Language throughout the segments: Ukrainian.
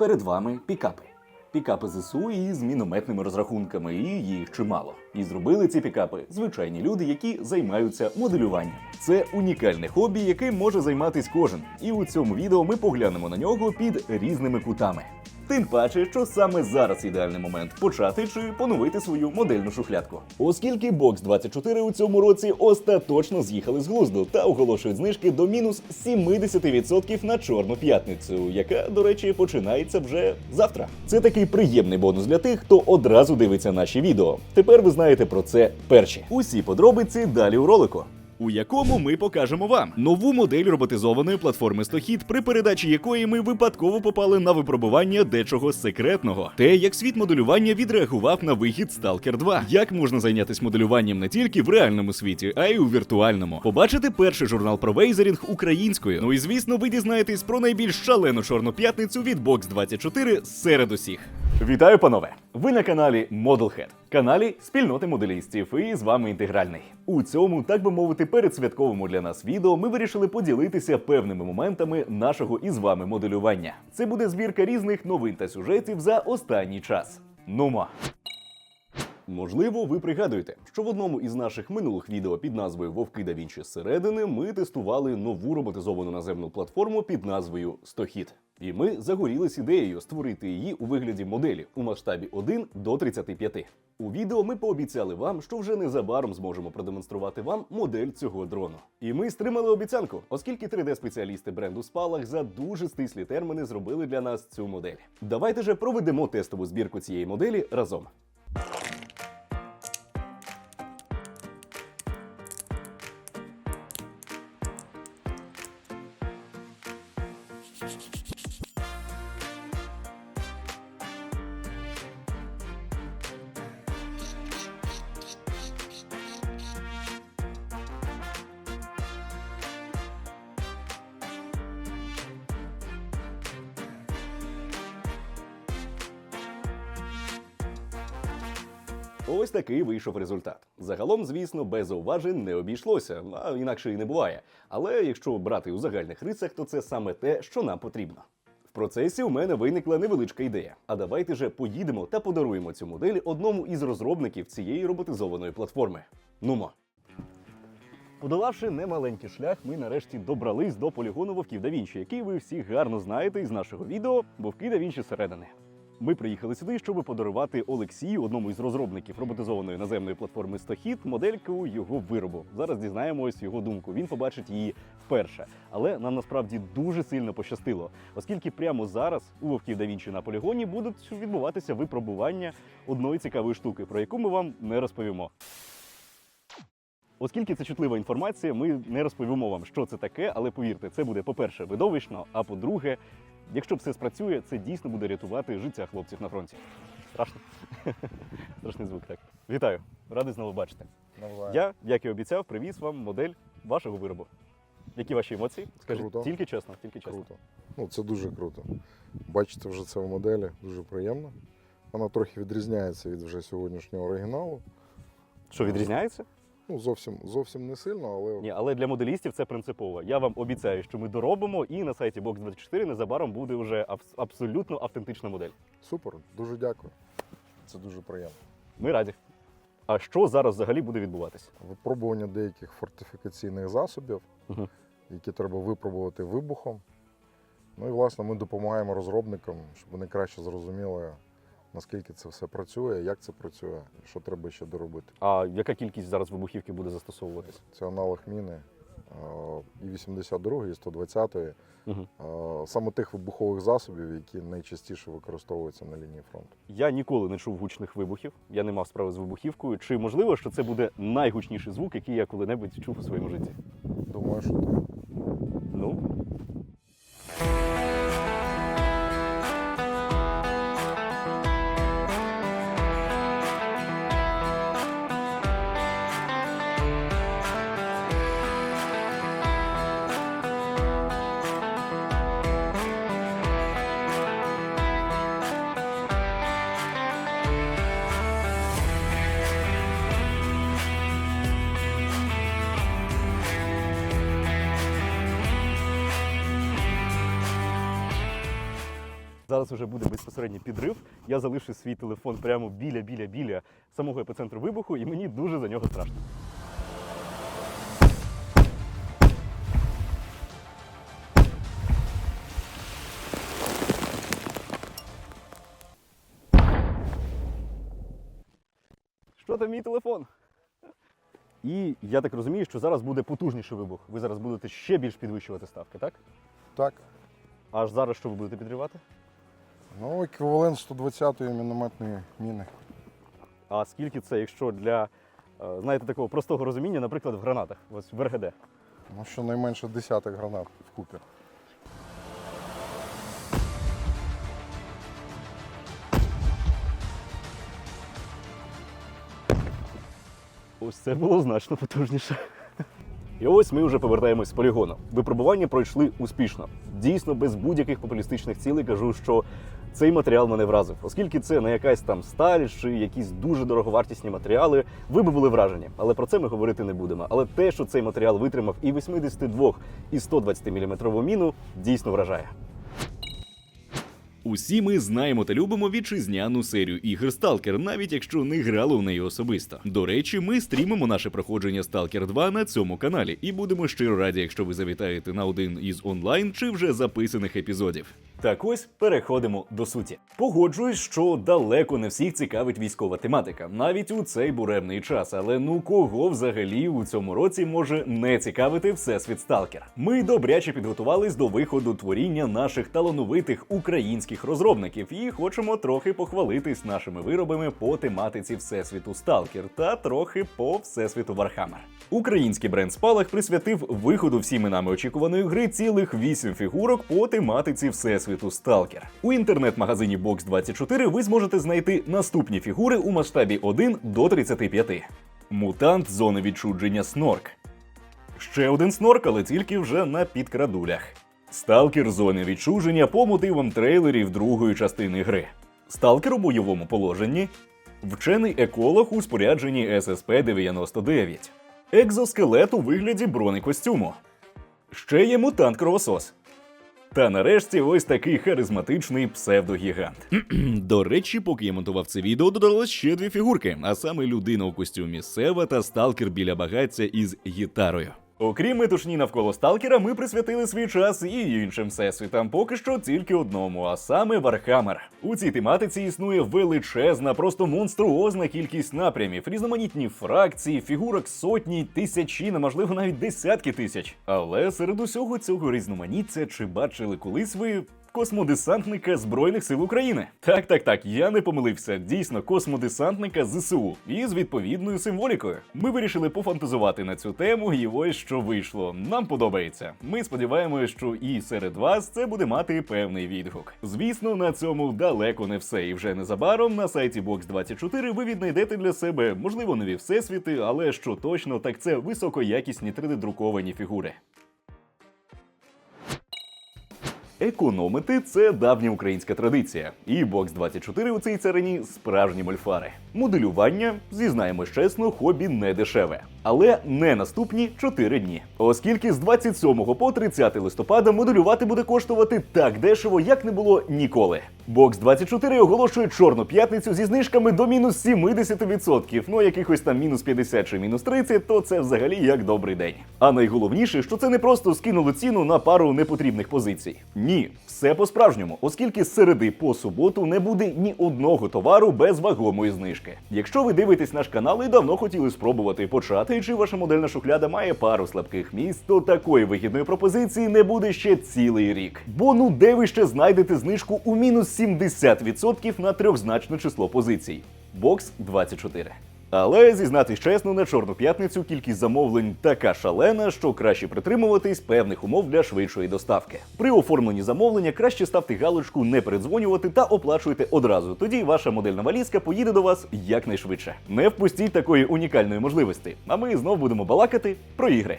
Перед вами пікапи. Пікапи ЗСУ із мінометними розрахунками, і їх чимало. І зробили ці пікапи звичайні люди, які займаються моделюванням. Це унікальне хобі, яким може займатись кожен. І у цьому відео ми поглянемо на нього під різними кутами. Тим паче, що саме зараз ідеальний момент почати чи поновити свою модельну шухлядку. Оскільки Box 24 у цьому році остаточно з'їхали з глузду та оголошують знижки до мінус 70% на чорну п'ятницю, яка, до речі, починається вже завтра. Це такий приємний бонус для тих, хто одразу дивиться наші відео. Тепер ви знаєте про це перші. Усі подробиці далі у ролику у якому ми покажемо вам нову модель роботизованої платформи Стохід, при передачі якої ми випадково попали на випробування дечого секретного. Те, як світ моделювання відреагував на вихід Stalker 2. Як можна зайнятися моделюванням не тільки в реальному світі, а й у віртуальному. Побачити перший журнал про вейзерінг українською. Ну і звісно, ви дізнаєтесь про найбільш шалену чорну п'ятницю від Box 24 серед усіх. Вітаю, панове! Ви на каналі Modelhead, каналі спільноти моделістів, і з вами інтегральний. У цьому, так би мовити, передсвятковому для нас відео ми вирішили поділитися певними моментами нашого із вами моделювання. Це буде збірка різних новин та сюжетів за останній час. Нума. Можливо, ви пригадуєте, що в одному із наших минулих відео під назвою Вовки да Вінчі зсередини ми тестували нову роботизовану наземну платформу під назвою Стохід. І ми загорілись ідеєю створити її у вигляді моделі у масштабі 1 до 35. У відео ми пообіцяли вам, що вже незабаром зможемо продемонструвати вам модель цього дрону. І ми стримали обіцянку, оскільки 3D-спеціалісти бренду спалах за дуже стислі терміни зробили для нас цю модель. Давайте же проведемо тестову збірку цієї моделі разом. Ось такий вийшов результат. Загалом, звісно, без зауважень не обійшлося, а інакше і не буває. Але якщо брати у загальних рисах, то це саме те, що нам потрібно. В процесі у мене виникла невеличка ідея. А давайте же поїдемо та подаруємо цю модель одному із розробників цієї роботизованої платформи. Нумо. Подолавши немаленький шлях, ми нарешті добрались до полігону Вовків да Вінчі, який ви всі гарно знаєте із нашого відео Вовки да Вінчі середини. Ми приїхали сюди, щоб подарувати Олексію, одному із розробників роботизованої наземної платформи Стохід, модельку його виробу. Зараз дізнаємось його думку. Він побачить її вперше. Але нам насправді дуже сильно пощастило, оскільки прямо зараз у Вовків да Вінчі на полігоні будуть відбуватися випробування одної цікавої штуки, про яку ми вам не розповімо. Оскільки це чутлива інформація, ми не розповімо вам, що це таке, але повірте, це буде, по-перше, видовищно, а по-друге, якщо все спрацює, це дійсно буде рятувати життя хлопців на фронті. Страшно. Страшний звук, так. Вітаю, радий знову бачити. Навзаєм. Я, як і обіцяв, привіз вам модель вашого виробу. Які ваші емоції? Скажіть Круто. тільки чесно, тільки чесно. Круто. Ну, це дуже круто. Бачите вже це в моделі, дуже приємно. Вона трохи відрізняється від вже сьогоднішнього оригіналу. Що відрізняється? Ну, зовсім, зовсім не сильно, але Ні, але для моделістів це принципово. Я вам обіцяю, що ми доробимо, і на сайті Box24 незабаром буде вже абс- абсолютно автентична модель. супер, дуже дякую. Це дуже приємно. Ми раді. А що зараз взагалі буде відбуватися? Випробування деяких фортифікаційних засобів, Мгм. які треба випробувати вибухом. Ну і власне ми допомагаємо розробникам, щоб вони краще зрозуміли, наскільки це все працює, як це працює, що треба ще доробити. А яка кількість зараз вибухівки буде застосовуватись? Це аналог міни і 82, і 120. Угу. Саме тих вибухових засобів, які найчастіше використовуються на лінії фронту. Я ніколи не чув гучних вибухів. Я не мав справи з вибухівкою. Чи можливо, що це буде найгучніший звук, який я коли-небудь чув у своєму житті? Думаю, що так. Ну. Зараз вже буде безпосередній підрив. Я залишив свій телефон прямо біля біля біля самого епіцентру вибуху, і мені дуже за нього страшно. Що там мій телефон? І я так розумію, що зараз буде потужніший вибух. Ви зараз будете ще більш підвищувати ставки, так? Так. Аж зараз що ви будете підривати? Ну, еквівалент 120-ї мінометної міни. А скільки це, якщо для е, знаєте, такого простого розуміння, наприклад, в гранатах, ось в РГД? Ну, щонайменше десяток гранат вкупі. Ось це було значно потужніше. І ось ми вже повертаємось з полігону. Випробування пройшли успішно. Дійсно, без будь-яких популістичних цілей кажу, що цей матеріал мене вразив, оскільки це не якась там сталь чи якісь дуже дороговартісні матеріали. Ви би були вражені, але про це ми говорити не будемо. Але те, що цей матеріал витримав і 82, і 120 мм міну, дійсно вражає. Усі ми знаємо та любимо вітчизняну серію ігор Сталкер, навіть якщо не грали в неї особисто. До речі, ми стрімимо наше проходження Сталкер 2 на цьому каналі і будемо щиро раді, якщо ви завітаєте на один із онлайн чи вже записаних епізодів. Так ось переходимо до суті. Погоджуюсь, що далеко не всіх цікавить військова тематика, навіть у цей буремний час. Але ну кого взагалі у цьому році може не цікавити всесвіт Сталкер? Ми добряче підготувались до виходу творіння наших талановитих українських розробників і хочемо трохи похвалитись нашими виробами по тематиці всесвіту Сталкер та трохи по всесвіту Вархаммер. Український бренд Спалах присвятив виходу всіми нами очікуваної гри цілих вісім фігурок по тематиці всесвіту Сталкер. У інтернет-магазині Box 24 ви зможете знайти наступні фігури у масштабі 1 до 35. Мутант зони відчудження Снорк. Ще один снорк, але тільки вже на підкрадулях. Сталкер зони відчуження по мотивам трейлерів другої частини гри. Сталкер у бойовому положенні. Вчений еколог у спорядженні ССП-99. Екзоскелет у вигляді бронекостюму. Ще є мутант кровосос. Та нарешті ось такий харизматичний псевдогігант. До речі, поки я монтував це відео, додалось ще дві фігурки, а саме людина у костюмі Сева та сталкер біля багаття із гітарою. Окрім метушні навколо сталкера, ми присвятили свій час і іншим всесвітам, поки що тільки одному, а саме Вархаммер. У цій тематиці існує величезна, просто монструозна кількість напрямів, різноманітні фракції, фігурок сотні, тисячі, неможливо навіть десятки тисяч. Але серед усього цього різноманіття чи бачили колись ви космодесантника Збройних сил України. Так, так, так, я не помилився. Дійсно, космодесантника ЗСУ і з відповідною символікою. Ми вирішили пофантазувати на цю тему, і ось що вийшло. Нам подобається. Ми сподіваємося, що і серед вас це буде мати певний відгук. Звісно, на цьому далеко не все. І вже незабаром на сайті Box 24 ви віднайдете для себе, можливо, нові всесвіти, але що точно, так це високоякісні 3D-друковані фігури. Економити це давня українська традиція, і бокс 24 у цій царині справжні мольфари. Моделювання, зізнаємось чесно, хобі не дешеве. Але не наступні 4 дні. Оскільки з 27 по 30 листопада моделювати буде коштувати так дешево, як не було ніколи. Box 24 оголошує чорну п'ятницю зі знижками до мінус 70%. Ну якихось там мінус 50 чи мінус 30, то це взагалі як добрий день. А найголовніше, що це не просто скинули ціну на пару непотрібних позицій. Ні, все по-справжньому, оскільки з середи по суботу не буде ні одного товару без вагомої знижки. Якщо ви дивитесь наш канал і давно хотіли спробувати почати, чи ваша модельна шухляда має пару слабких місць, то такої вигідної пропозиції не буде ще цілий рік. Бо ну де ви ще знайдете знижку у мінус 70% на трьохзначне число позицій? Бокс 24. Але зізнатись чесно, на чорну п'ятницю кількість замовлень така шалена, що краще притримуватись певних умов для швидшої доставки. При оформленні замовлення краще ставте галочку не передзвонювати та оплачуйте одразу. Тоді ваша модельна валізка поїде до вас якнайшвидше. Не впустіть такої унікальної можливості. А ми знов будемо балакати про ігри.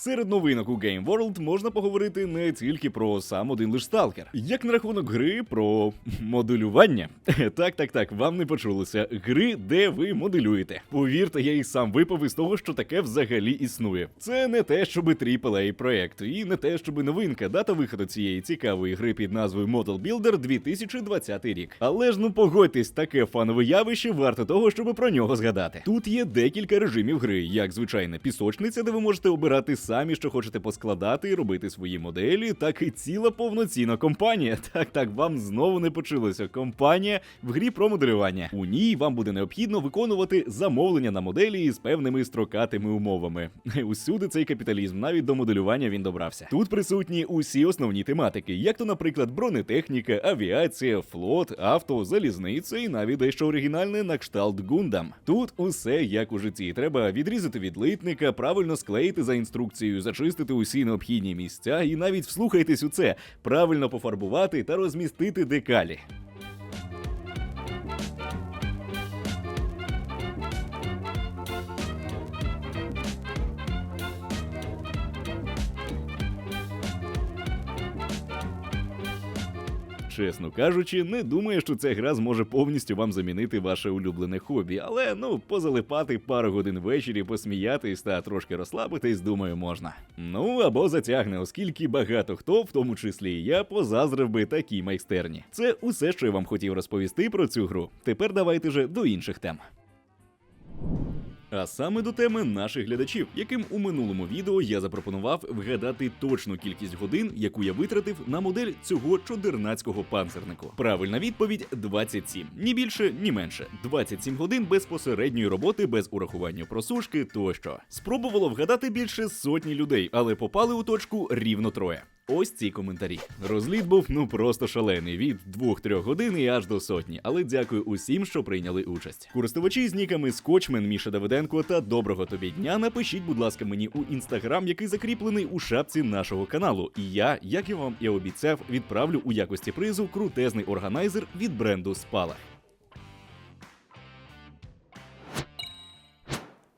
Серед новинок у Game World можна поговорити не тільки про сам один лиш сталкер, як на рахунок гри про моделювання. Так, так, так, вам не почулося. Гри, де ви моделюєте. Повірте, я і сам випав із того, що таке взагалі існує. Це не те, щоби AAA проект, і не те, щоби новинка. Дата виходу цієї цікавої гри під назвою Model Builder 2020 рік. Але ж ну погодьтесь, таке фанове явище варто того, щоб про нього згадати. Тут є декілька режимів гри, як звичайна пісочниця, де ви можете обирати самі, що хочете поскладати і робити свої моделі, так і ціла повноцінна компанія. Так, так, вам знову не почулося. Компанія в грі про моделювання. У ній вам буде необхідно виконувати замовлення на моделі із певними строкатими умовами. Усюди цей капіталізм, навіть до моделювання він добрався. Тут присутні усі основні тематики, як то, наприклад, бронетехніка, авіація, флот, авто, залізниця і навіть дещо оригінальне на кшталт Гундам. Тут усе як у житті. Треба відрізати від литника, правильно склеїти за інструкцією, зачистити усі необхідні місця і навіть вслухайтесь у це, правильно пофарбувати та розмістити декалі. Чесно кажучи, не думаю, що ця гра зможе повністю вам замінити ваше улюблене хобі, але ну позалипати пару годин ввечері, посміятись та трошки розслабитись, думаю, можна. Ну або затягне, оскільки багато хто, в тому числі і я, позаздрив би такій майстерні. Це усе, що я вам хотів розповісти про цю гру. Тепер давайте же до інших тем. А саме до теми наших глядачів, яким у минулому відео я запропонував вгадати точну кількість годин, яку я витратив на модель цього чудернацького панцернику. Правильна відповідь 27. Ні більше, ні менше. 27 годин безпосередньої роботи без урахування просушки тощо. Спробувало вгадати більше сотні людей, але попали у точку рівно троє. Ось ці коментарі. Розліт був ну просто шалений від 2-3 годин і аж до сотні. Але дякую усім, що прийняли участь. Користувачі з ніками Скотчмен, Міша Давиденко та доброго тобі дня. Напишіть, будь ласка, мені у інстаграм, який закріплений у шапці нашого каналу. І я, як і вам і обіцяв, відправлю у якості призу крутезний органайзер від бренду Спалах.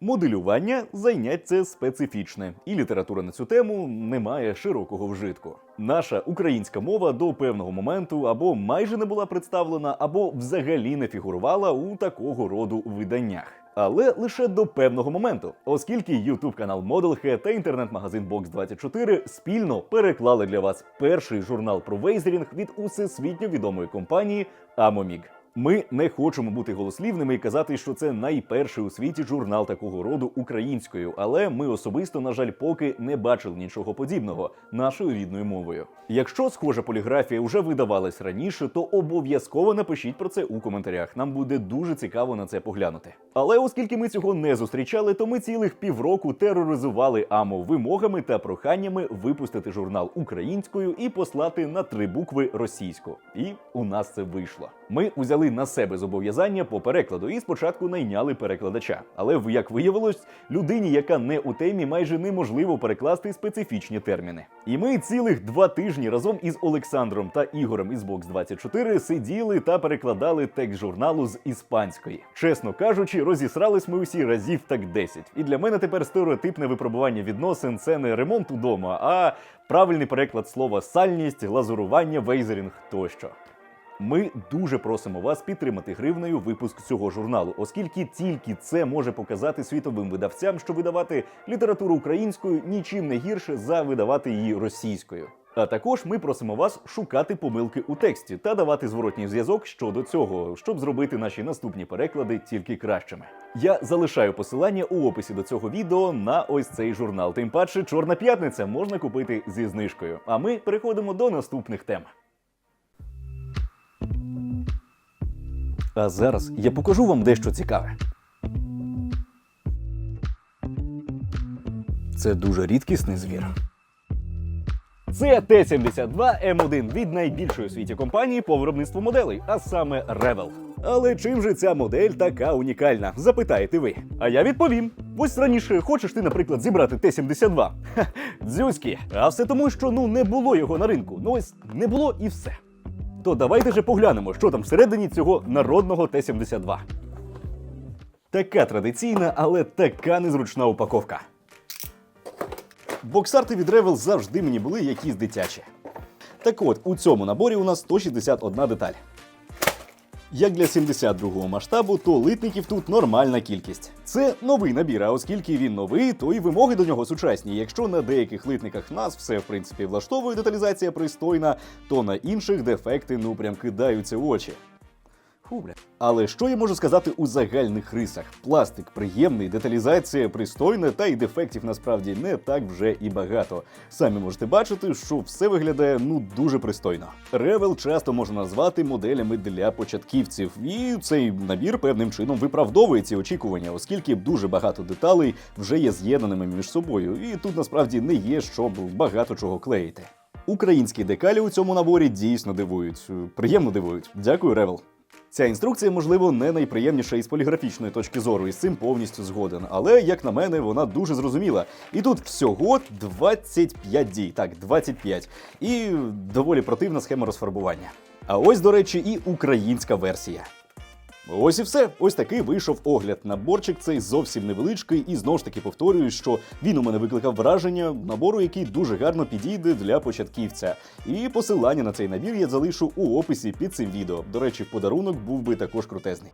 Моделювання заняття специфічне, і література на цю тему не має широкого вжитку. Наша українська мова до певного моменту або майже не була представлена, або взагалі не фігурувала у такого роду виданнях. Але лише до певного моменту, оскільки youtube канал Modelhead та інтернет-магазин Box24 спільно переклали для вас перший журнал про вейзерінг від усесвітньо відомої компанії Amomig. Ми не хочемо бути голослівними і казати, що це найперший у світі журнал такого роду українською, але ми особисто, на жаль, поки не бачили нічого подібного нашою рідною мовою. Якщо схожа поліграфія вже видавалась раніше, то обов'язково напишіть про це у коментарях. Нам буде дуже цікаво на це поглянути. Але оскільки ми цього не зустрічали, то ми цілих півроку тероризували АМО вимогами та проханнями випустити журнал українською і послати на три букви російську. І у нас це вийшло. Ми узяли на себе зобов'язання по перекладу і спочатку найняли перекладача. Але як виявилось, людині, яка не у темі, майже неможливо перекласти специфічні терміни. І ми цілих два тижні разом із Олександром та Ігорем із Box 24 сиділи та перекладали текст журналу з іспанської. Чесно кажучи, розісрались ми усі разів так 10. І для мене тепер стереотипне випробування відносин це не ремонт удома, а правильний переклад слова сальність, глазурування, вейзерінг тощо. Ми дуже просимо вас підтримати гривнею випуск цього журналу, оскільки тільки це може показати світовим видавцям, що видавати літературу українською нічим не гірше за видавати її російською. А також ми просимо вас шукати помилки у тексті та давати зворотній зв'язок щодо цього, щоб зробити наші наступні переклади тільки кращими. Я залишаю посилання у описі до цього відео на ось цей журнал. Тим паче, Чорна п'ятниця можна купити зі знижкою. А ми переходимо до наступних тем. А зараз я покажу вам дещо цікаве. Це дуже рідкісний звір. Це Т-72М1 від найбільшої у світі компанії по виробництву моделей, а саме Revel. Але чим же ця модель така унікальна? Запитаєте ви. А я відповім: ось раніше хочеш ти, наприклад, зібрати Т-72. Ха, Дзюськи. А все тому, що ну не було його на ринку. Ну ось не було і все. То давайте же поглянемо, що там всередині цього народного Т-72. Така традиційна, але така незручна упаковка. Боксарти від Ревел завжди мені були якісь дитячі. Так от, у цьому наборі у нас 161 деталь. Як для 72-го масштабу, то литників тут нормальна кількість. Це новий набір, а оскільки він новий, то і вимоги до нього сучасні. Якщо на деяких литниках нас все в принципі влаштовує деталізація пристойна, то на інших дефекти ну прям кидаються в очі. Фу. Але що я можу сказати у загальних рисах? Пластик приємний, деталізація пристойна, та й дефектів насправді не так вже і багато. Самі можете бачити, що все виглядає ну дуже пристойно. Ревел часто можна назвати моделями для початківців, і цей набір певним чином виправдовує ці очікування, оскільки дуже багато деталей вже є з'єднаними між собою, і тут насправді не є щоб багато чого клеїти. Українські декалі у цьому наборі дійсно дивують. Приємно дивують. Дякую, Ревел. Ця інструкція, можливо, не найприємніша із поліграфічної точки зору, і з цим повністю згоден. Але, як на мене, вона дуже зрозуміла. І тут всього 25 дій, так, 25. І доволі противна схема розфарбування. А ось, до речі, і українська версія. Ось і все. Ось такий вийшов огляд. Наборчик цей зовсім невеличкий, і знову ж таки повторюю, що він у мене викликав враження набору, який дуже гарно підійде для початківця. І посилання на цей набір я залишу у описі під цим відео. До речі, подарунок був би також крутезний.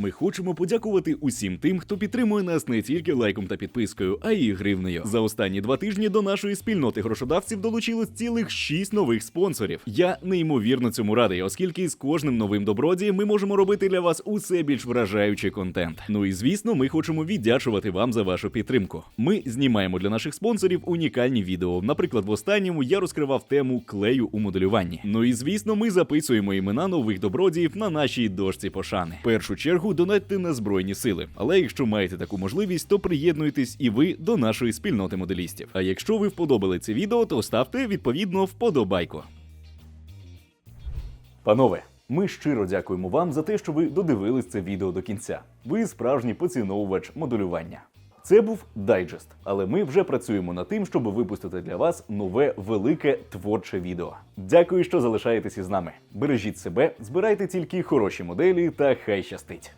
Ми хочемо подякувати усім тим, хто підтримує нас не тільки лайком та підпискою, а й гривнею. За останні два тижні до нашої спільноти грошодавців долучилось цілих шість нових спонсорів. Я неймовірно цьому радий, оскільки з кожним новим добродієм ми можемо робити для вас усе більш вражаючий контент. Ну і звісно, ми хочемо віддячувати вам за вашу підтримку. Ми знімаємо для наших спонсорів унікальні відео. Наприклад, в останньому я розкривав тему клею у моделюванні. Ну і звісно, ми записуємо імена нових добродіїв на нашій дошці пошани. Першу чергу донатьте на збройні сили. Але якщо маєте таку можливість, то приєднуйтесь і ви до нашої спільноти моделістів. А якщо ви вподобали це відео, то ставте відповідно вподобайку. Панове, ми щиро дякуємо вам за те, що ви додивились це відео до кінця. Ви справжній поціновувач моделювання. Це був дайджест, але ми вже працюємо над тим, щоб випустити для вас нове велике творче відео. Дякую, що залишаєтесь із нами. Бережіть себе, збирайте тільки хороші моделі та хай щастить.